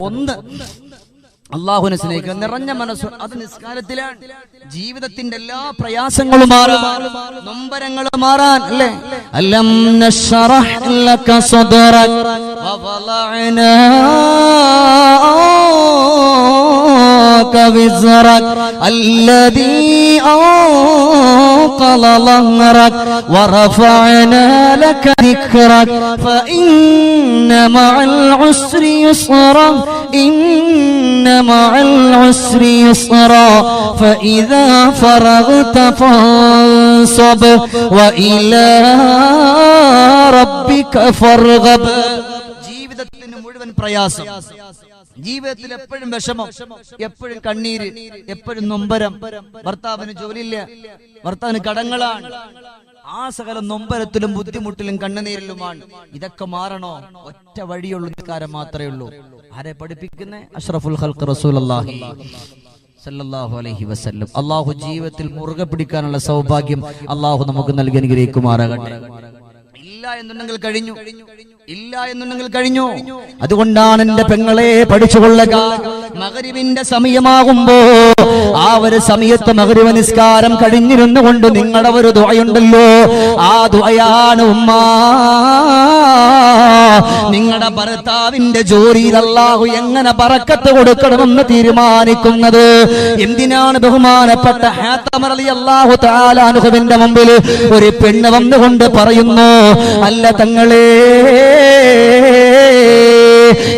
ഒന്ന്. അള്ളാഹുവിനെ സ്നേഹിക്കുക നിറഞ്ഞ മനസ്സ് അത് നിസ്കാരത്തിലാണ്. ജീവിതത്തിന്റെ എല്ലാ പ്രയാസങ്ങളും മാറാൻ നൊമ്പരങ്ങൾ മാറാൻ അല്ലേ? അലം ലക أنقل ظهرك ورفعنا لك ذكرك فإن مع العسر يسرا إن مع العسر يسرا فإذا فرغت فانصب وإلى ربك فارغب ജീവിതത്തിന് മുഴുവൻ പ്രയാസം ജീവിതത്തിൽ എപ്പോഴും വിഷമം എപ്പോഴും കണ്ണീര് എപ്പോഴും നൊമ്പരം. ഭർത്താവിന് ജോലിയില്ല ഭർത്താവിന് കടങ്ങളാണ്. ആ സകല നൊമ്പരത്തിലും ബുദ്ധിമുട്ടിലും കണ്ണുനീരിലുമാണ്. ഇതൊക്കെ മാറണോ? ഒറ്റ വഴിയുള്ള നിസ്കാരം മാത്രമേ ഉള്ളൂ. ആരെ പഠിപ്പിക്കുന്നേ? അഷ്റഫുൽ ഹൽക്ക് റസൂലുള്ളാഹി സല്ലല്ലാഹു അലൈഹി വസല്ലം. അള്ളാഹു ജീവിതത്തിൽ മുറുകെ പിടിക്കാനുള്ള സൗഭാഗ്യം അള്ളാഹു നമുക്ക് നൽകി അനുഗ്രഹിക്കുമാറാകട്ടെ. ഇല്ല എന്നുണ്ടെങ്കിൽ കഴിഞ്ഞു. ഇല്ല എന്നുണ്ടെങ്കിൽ കഴിഞ്ഞു. അതുകൊണ്ടാണ് എന്റെ പെങ്ങളെ പഠിച്ചുകൊള്ളുക. മകരിവിന്റെ സമയമാകുമ്പോ ആ ഒരു സമയത്ത് മകരിവ നിസ്കാരം കഴിഞ്ഞിരുന്നു കൊണ്ട് നിങ്ങളുടെ ഒരു ദുആയുണ്ടല്ലോ. ആ ദുആയാണ് ഉമ്മ. നിങ്ങളുടെ ഭർത്താവിന്റെ ജോലിയിൽ അള്ളാഹു എങ്ങനെ പറക്കത്ത് കൊടുക്കണമെന്ന് തീരുമാനിക്കുന്നത്? എന്തിനാണ് ബഹുമാനപ്പെട്ട ഹാത്തമർ അള്ളാഹു താലാനുഹുവിന്റെ മുമ്പിൽ ഒരു പെണ്ണ് വന്നുകൊണ്ട് പറയുന്നു അല്ല തങ്ങളേ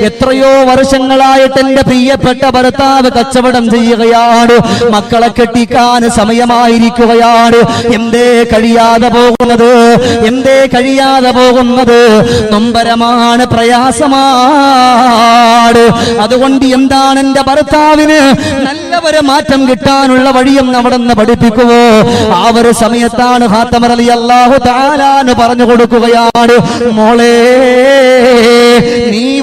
എത്രയോ വർഷങ്ങളായിട്ട് എന്റെ പ്രിയപ്പെട്ട ഭർത്താവ് കച്ചവടം ചെയ്യുകയാണ്. മക്കളെ കെട്ടിക്കാൻ സമയമായിരിക്കുകയാണ്. എന്തേ കഴിയാതെ പോകുന്നത്? എന്തേ കഴിയാതെ പോകുന്നത്? നൊമ്പരമാണ് പ്രയാസമാണ്. അതുകൊണ്ട് എന്താണ് എന്റെ ഭർത്താവിന് നല്ല ഒരു മാറ്റം കിട്ടാനുള്ള വഴിയും അവിടെ നിന്ന് പഠിപ്പിക്കുവോ? ആ ഒരു സമയത്താണ് ഹാത്തമറലി അള്ളാഹു താലാന്ന് പറഞ്ഞു കൊടുക്കുകയാണ്. മോളെ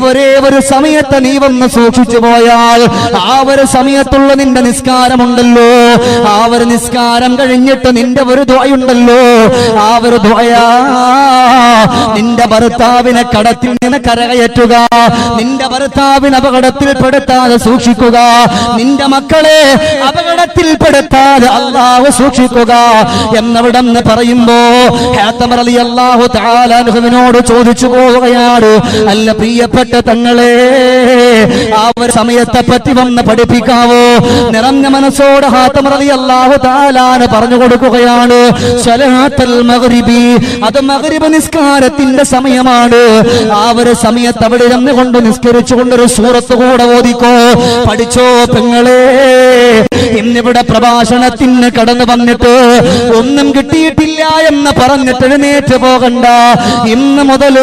ഒരേ ഒരു സമയത്ത് നീ വന്ന് സൂക്ഷിച്ചു പോയാൽ ആ ഒരു സമയത്തുള്ള നിന്റെ നിസ്കാരമുണ്ടല്ലോ. ആ ഒരു നിസ്കാരം കഴിഞ്ഞിട്ട് നിന്റെ ഒരു ദ്വയുണ്ടല്ലോ ആ ഒരു ദ്വയാ നിന്റെ ഭർത്താവിനെ കടത്തിൽ നിന്ന് കരകയറ്റുക. നിന്റെ ഭർത്താവിന് അപകടത്തിൽ പെടുത്താതെ സൂക്ഷിക്കുക. നിന്റെ മക്കളെ അപകടത്തിൽ പെടുത്താതെ അള്ളാഹു സൂക്ഷിക്കുക. എന്നവിടെന്ന് പറയുമ്പോ ഹാത്തമറലി അള്ളാഹു താലാനുഹുവിനോട് ചോദിച്ചു പോവുകയാണ്. അല്ല പ്രിയപ്പെട്ട തങ്ങളെ ആ ഒരു സമയത്തെ പറ്റി വന്ന് പഠിപ്പിക്കാവോ? നിറഞ്ഞ മനസ്സോട് ഹാത്തമർ അലി അള്ളാഹു താലാന് പറഞ്ഞു കൊടുക്കുകയാണ്. അത് മകരിബ് നിസ്കാരത്തിന്റെ സമയമാണ്. ആ ഒരു സമയത്ത് അവിടെ ഇരുന്നുകൊണ്ട് നിസ്കരിച്ചു കൊണ്ടൊരു സൂറത്ത് കൂടെ ഓദിക്കോ പഠിച്ചോ പെങ്ങളെ? ഇന്നിവിടെ പ്രഭാഷണത്തിന് കടന്നു വന്നിട്ട് ഒന്നും കിട്ടിയിട്ടില്ല എന്ന് പറഞ്ഞിട്ട് എഴുന്നേറ്റ് പോകണ്ട. ഇന്ന് മുതൽ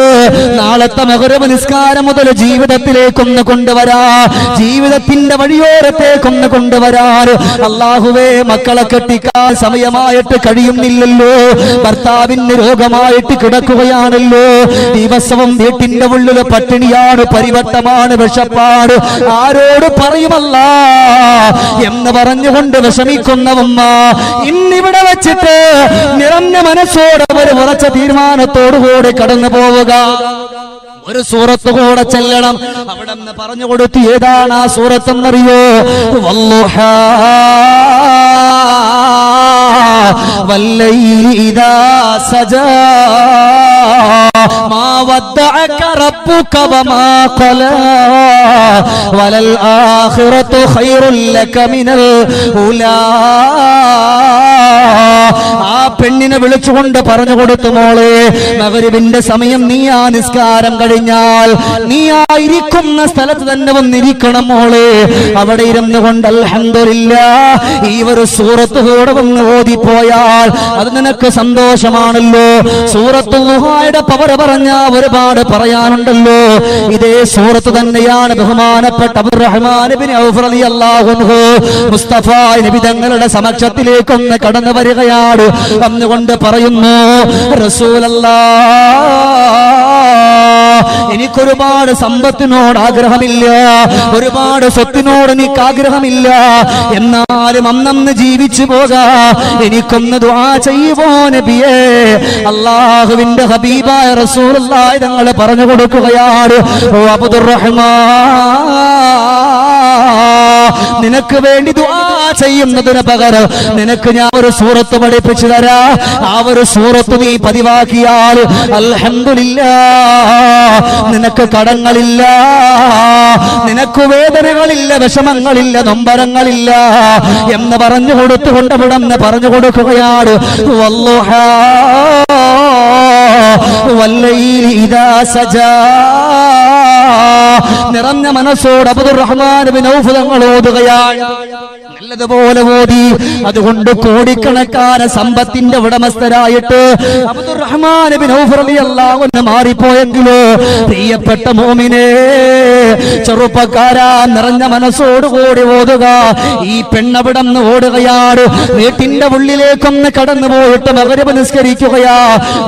നാളത്തെ മകരവ് നിസ്കാരം മുതൽ ജീവിതത്തിലേക്കൊന്ന് കൊണ്ടുവരാ. ജീവിതത്തിന്റെ വഴിയോരത്തേക്കൊന്ന് കൊണ്ടുവരാൻ അള്ളാഹുവേ മക്കളെ കെട്ടിക്കാൻ സമയമായിട്ട് കഴിയുന്നില്ലല്ലോ. ഭർത്താവിന് രോഗമായിട്ട് കിടക്കുകയാണല്ലോ. ദിവസവും വീട്ടിന്റെ ഉള്ളിൽ പട്ടിണിയാണ് പരിവട്ടമാണ് വിഷപ്പാട്. ആരോട് പറയുമല്ല? എന്ന് പറഞ്ഞുകൊണ്ട് വിഷമിക്കുന്നവമ്മ ഇന്നിവിടെ വെച്ചിട്ട് നിറഞ്ഞ മനസ്സോടെ ഒരു ഉറച്ച തീരുമാനത്തോടുകൂടി കടന്നു പോവുക ഒരു സൂറത്ത് കൂടെ ചെല്ലണം അവിടെ നിന്ന് പറഞ്ഞു കൊടുത്തു ഏതാണ് ആ സൂറത്ത് എന്നറിയോ വല്ലുഹാ والليل إذا سجى ما ودعك ربك وما قلى وللآخرة خير لك من الأولى ആ പെണ്ണിനെ വിളിച്ചുകൊണ്ട് പറഞ്ഞു കൊടുത്തു മോളെ മകരുവിന്റെ സമയം നീ ആ നിസ്കാരം കഴിഞ്ഞാൽ നീ ആയിരിക്കുന്ന സ്ഥലത്ത് തന്നെ വന്നിരിക്കണം മോളെ. അവിടെ ഇരുന്നു കൊണ്ട് അൽഹന്ദില്ല ഈ ഒരു സൂറത്ത് കൂടെ വന്ന് ഓതിപ്പോയാൽ അത് നിനക്ക് സന്തോഷമാണല്ലോ. സൂറത്ത് ഗുഹായുടെ പവർ പറഞ്ഞ ഒരുപാട് പറയാനുണ്ടല്ലോ. ഇതേ സൂറത്ത് തന്നെയാണ് ബഹുമാനപ്പെട്ട അബ്ദുറഹ്മാൻ ഔഫ് റളിയല്ലാഹു അൻഹു മുസ്തഫ നബി തങ്ങളുടെ സമക്ഷത്തിലേക്കൊന്ന് കടന്നു വരികയാണ്. വന്നുകൊണ്ട് പറയുന്നു റസൂലല്ലാ എനിക്കൊരുപാട് സമ്പത്തിനോട് ആഗ്രഹമില്ല ഒരുപാട് സ്വത്തിനോട് എനിക്ക് ആഗ്രഹമില്ല എന്നാലും അന്നന്ന് ജീവിച്ചു പോകാ എനിക്കൊന്ന് ദുആ ചെയ്യുവോ നബിയേ? അള്ളാഹുവിന്റെ ഹബീബായ റസൂലുള്ളാഹി ഞങ്ങൾ പറഞ്ഞു കൊടുക്കുകയാണ് അബ്ദുറഹ്മാൻ നിനക്ക് വേണ്ടി ദുആ ചെയ്യുന്നതിന് പകരം നിനക്ക് ഞാൻ ഒരു സൂറത്ത് പഠിപ്പിച്ചു തരാ. ആ ഒരു സൂറത്ത് നീ പതിവാക്കിയാൽ അൽഹംദുലില്ലാ. നിനക്ക് കടങ്ങളില്ല. നിനക്ക് വേദനകളില്ല വിഷമങ്ങളില്ല നൊമ്പരങ്ങളില്ല എന്ന് പറഞ്ഞു കൊടുത്തുകൊണ്ട് വിടന്ന് പറഞ്ഞു കൊടുക്കുകയാണ്. വല്ലോഹ വല്ലയിൽ ഇതാ സജാ. നിറഞ്ഞ മനസ്സോട് അബ്ദുർ റഹ്മാൻ തങ്ങൾ ഓതുകയാണ് നല്ലതുപോലെ ഓടി അതുകൊണ്ട് കോടിക്കണക്കാന സമ്പത്തിന്റെ ഉടമസ്ഥരായിട്ട് അബ്ദുർ റഹ്മാൻ ബിൻ ഔഫ് റളിയല്ലാഹു അൻഹു മാറിപ്പോയെങ്കിലോ പ്രിയപ്പെട്ട മോമിനെ ചെറുപ്പക്കാരാ നിറഞ്ഞ മനസ്സോട് കൂടി ഓതുക. ഈ പെണ്ണവിടം ഓടുകയാണ് വീട്ടിന്റെ ഉള്ളിലേക്കൊന്ന് കടന്നു പോയിട്ട് മകരവ് നിസ്കരിക്കുകയാ.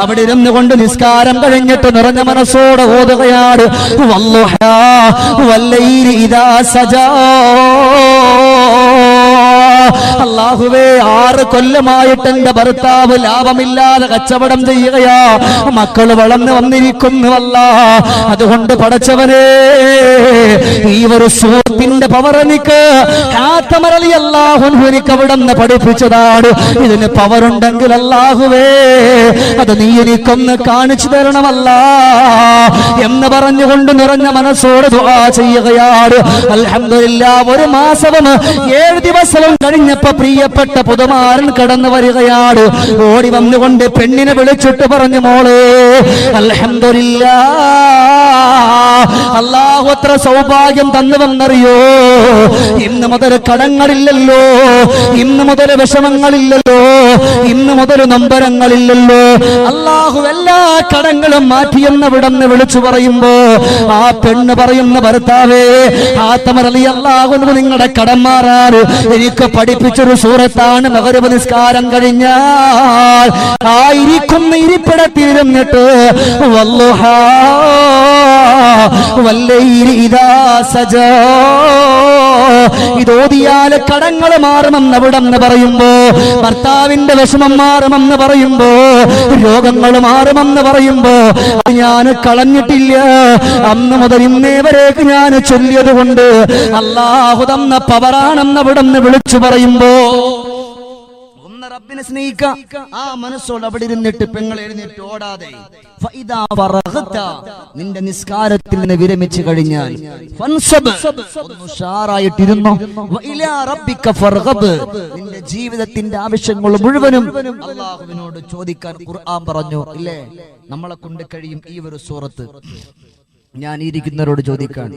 അവിടെ ഇരുന്നു കൊണ്ട് നിസ്കാരം കഴിഞ്ഞിട്ട് നിറഞ്ഞ മനസ്സോടെ ഓതുകയാണ് വല്ലോ വല്ലൈലി ഇദാ സജാ. അള്ളാഹുവേ ആറ് കൊല്ലമായിട്ട് എന്റെ ഭർത്താവ് ലാഭമില്ലാതെ കച്ചവടം ചെയ്യുകയാ. മക്കൾ വളർന്നു വന്നിരിക്കുന്നുവല്ല. അതുകൊണ്ട് പടച്ചവനെ ഈ ഒരു സുഹൃത്തിന്റെ പവർ എനിക്ക് കാത്തമരളി അല്ലാഹു എനിക്ക് അവിടെ നിന്ന് പഠിപ്പിച്ചതാണ്. ഇതിന് പവർ ഉണ്ടെങ്കിൽ അല്ലാഹുവേ അത് നീ എനിക്കൊന്ന് കാണിച്ചു തരണമല്ല എന്ന് പറഞ്ഞുകൊണ്ട് നിറഞ്ഞ മനസ്സോട് ചെയ്യുകയാണ്. അൽഹംദുലില്ലാ ഒരു മാസവും ഏഴ് ദിവസവും കഴിഞ്ഞപ്പോ പ്രിയപ്പെട്ട പുതുമാരൻ കടന്നു വരികയാണ് ഓടി വന്നുകൊണ്ട് പെണ്ണിനെ വിളിച്ചിട്ട് പറഞ്ഞു മോളെ അൽഹംദുലില്ലാ. അള്ളാഹു അത്ര സൗഭാഗ്യം തന്നുവെന്നറിയോ? ഇന്ന് മുതൽ കടങ്ങളില്ലല്ലോ. ഇന്ന് മുതൽ വിഷമങ്ങളില്ലല്ലോ. ഇന്ന് മുതൽ നമ്പരങ്ങളില്ലല്ലോ. അള്ളാഹു എല്ലാ കടങ്ങളും മാറ്റിയെന്ന് വിടന്ന് വിളിച്ചു പറയുമ്പോ ആ പെണ്ണ് പറയുന്ന ഭർത്താവേ ആത്തമറലി അള്ളാഹു നിങ്ങളുടെ കടം മാറാൻ എനിക്ക് പഠിപ്പിച്ചൊരു സൂറത്താണ് മകരവ് നിസ്കാരം കഴിഞ്ഞാൽ. ആ ഇരിപ്പിടത്തിരുന്നിട്ട് വല്ലുഹാ കടങ്ങൾ മാറുമെന്ന് അവിടെന്ന് പറയുമ്പോ ഭർത്താവിന്റെ വിഷമം മാറുമെന്ന് പറയുമ്പോ രോഗങ്ങൾ മാറുമെന്ന് പറയുമ്പോ അത് ഞാൻ കളഞ്ഞിട്ടില്ല. അന്ന് മുതൽ ഇന്നേ വരേക്ക് ഞാൻ ചൊല്ലിയത് കൊണ്ട് അള്ളാഹു തന്ന പവറാണെന്ന് അവിടെന്ന് വിളിച്ചു പറയുമ്പോ ഒന്ന് റബ്ബിനെ സ്നേഹിക്കാം. ആ മനസ്സോട് അവിടെ ഇരുന്നിട്ട് പെങ്ങൾ എഴുന്നേറ്റ് ഓടാതെ. നിന്റെ നിസ്കാരത്തിൽ നിന്ന് വിരമിച്ചു കഴിഞ്ഞാൽ ഫർഗബ്, നിന്റെ ജീവിതത്തിന്റെ ആവശ്യങ്ങൾ മുഴുവനും ചോദിക്കാൻ ഖുർആൻ പറഞ്ഞു. ഇല്ലേ? നമ്മളെ കൊണ്ട് കഴിയും ഈ ഒരു സൂറത്ത്. ഞാൻ ഇരിക്കുന്നവരോട് ചോദിക്കാൻ.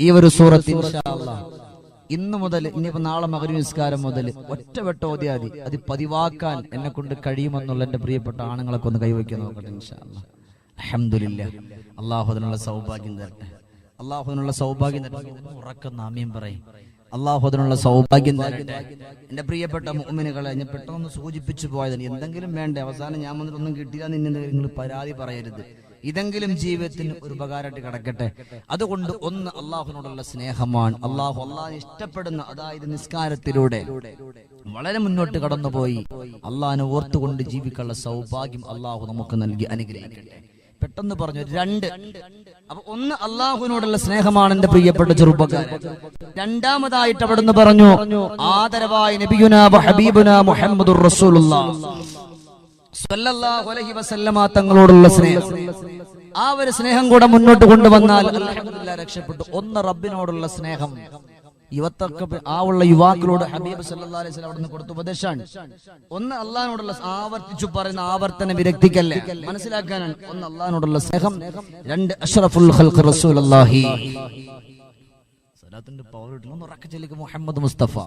ഈ ഒരു സൂറത്ത് ഇന്ന് മുതൽ ഇനിയിപ്പോ നാളെ മകരി നിസ്കാരം മുതൽ ഒറ്റവട്ട ഓദ്യാതി അത് പതിവാക്കാൻ എന്നെ കൊണ്ട് കഴിയുമെന്നുള്ള എന്റെ പ്രിയപ്പെട്ട ആണുങ്ങളൊക്കെ ഒന്ന് കൈവയ്ക്കാൻ നോക്കട്ടെ അഹമ്മദില്ല അള്ളാഹു അതിനുള്ള സൗഭാഗ്യം തരട്ടെ. അള്ളാഹുദിനുള്ള സൗഭാഗ്യം തരട്ടെ. ഉറക്കം നാമ്യം പറയും. അള്ളാഹുദിനുള്ള സൗഭാഗ്യം തരട്ടെ. എന്റെ പ്രിയപ്പെട്ട മുഅ്മിനുകളെ ഞാൻ പെട്ടെന്ന് സൂചിപ്പിച്ചു പോയതിന് എന്തെങ്കിലും വേണ്ടേ? അവസാനം ഞാൻ വന്നിട്ടൊന്നും കിട്ടിയില്ല നിന്നെ നിങ്ങൾ പരാതി പറയരുത്. ഇതെങ്കിലും ജീവിതത്തിന് ഒരു ഉപകാരമായിട്ട് കിടക്കട്ടെ. അതുകൊണ്ട് ഒന്ന് അള്ളാഹുനോടുള്ള സ്നേഹമാണ്. അള്ളാഹു അള്ളാഹ് ഇഷ്ടപ്പെടുന്ന അതായത് നിസ്കാരത്തിലൂടെ വളരെ മുന്നോട്ട് കടന്നുപോയി. അള്ളാഹിനെ ഓർത്തുകൊണ്ട് ജീവിക്കാനുള്ള സൗഭാഗ്യം അള്ളാഹു നമുക്ക് നൽകി അനുഗ്രഹിക്കട്ടെ. പെട്ടെന്ന് പറഞ്ഞു രണ്ട്. അപ്പൊ ഒന്ന് അള്ളാഹുവിനോടുള്ള സ്നേഹമാണ് എന്റെ പ്രിയപ്പെട്ട ചെറുപ്പക്കാരൻ. രണ്ടാമതായിട്ട് അവിടുന്ന് പറഞ്ഞു ആദരവായ നബിയുന ഹബീബുന മുഹമ്മദുർ റസൂലുള്ളാഹ് വസല്ലമ തങ്ങളോടുള്ള സ്നേഹം. ആ ഒരു സ്നേഹം കൂടെ മുന്നോട്ട് കൊണ്ടുവന്നാൽ രക്ഷപ്പെട്ടു. ഒന്ന് റബ്ബിനോടുള്ള സ്നേഹം. യുവത്തൊക്കെ ആ ഉള്ള യുവാക്കളോട് ഹബീബ് സല്ലല്ലാഹു അലൈഹി വസല്ലം അവിടുന്ന് കൊടുത്ത ഉപദേശമാണ്. ഒന്ന് അള്ളാഹിനോടുള്ള ആവർത്തിച്ചു പറയുന്ന ആവർത്തന വിരക്തിക്കല്ലേ? മനസ്സിലാക്കാനാണ്. ഒന്ന് അള്ളാഹിനോടുള്ള സ്നേഹം. രണ്ട് അഷ്റഫുൽ ഖൽഖ് റസൂലുള്ളാഹി. സലാത്തിന്റെ പവർ കിട്ടണം മുഹമ്മദ് മുസ്തഫ.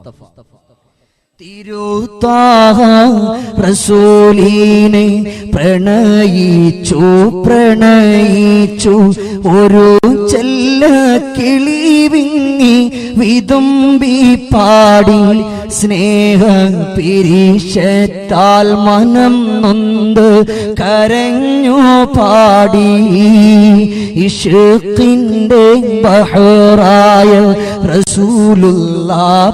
റസൂലിനെ പ്രണയിച്ചു പ്രണയിച്ചു. ഒരു ചെല്ല കിളി വിങ്ങി വിതുമ്പി പാടി സ്നേഹ പിരിശത്താൽ മനം നൊന്ത് കരഞ്ഞു പാടി. ഇഷുക്കിന്റെ ബഹറായ റസൂലുള്ള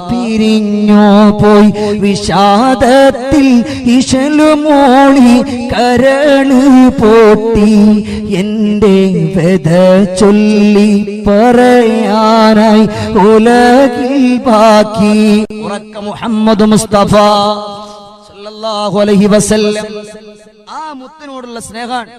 പിരിഞ്ഞു പോയി. വിഷാദത്തിൽ ഇശലുമോളി കരണ് പോട്ടി. എന്റെ വെത ചൊല്ലി പറയാനായി ഉലകിൽ ബാക്കി. ഉറക്ക മുഹമ്മദ് മുസ്തഫ സല്ലല്ലാഹു അലൈഹി വസല്ലം. ആ മുത്തിനോടുള്ള സ്നേഹമാണ്.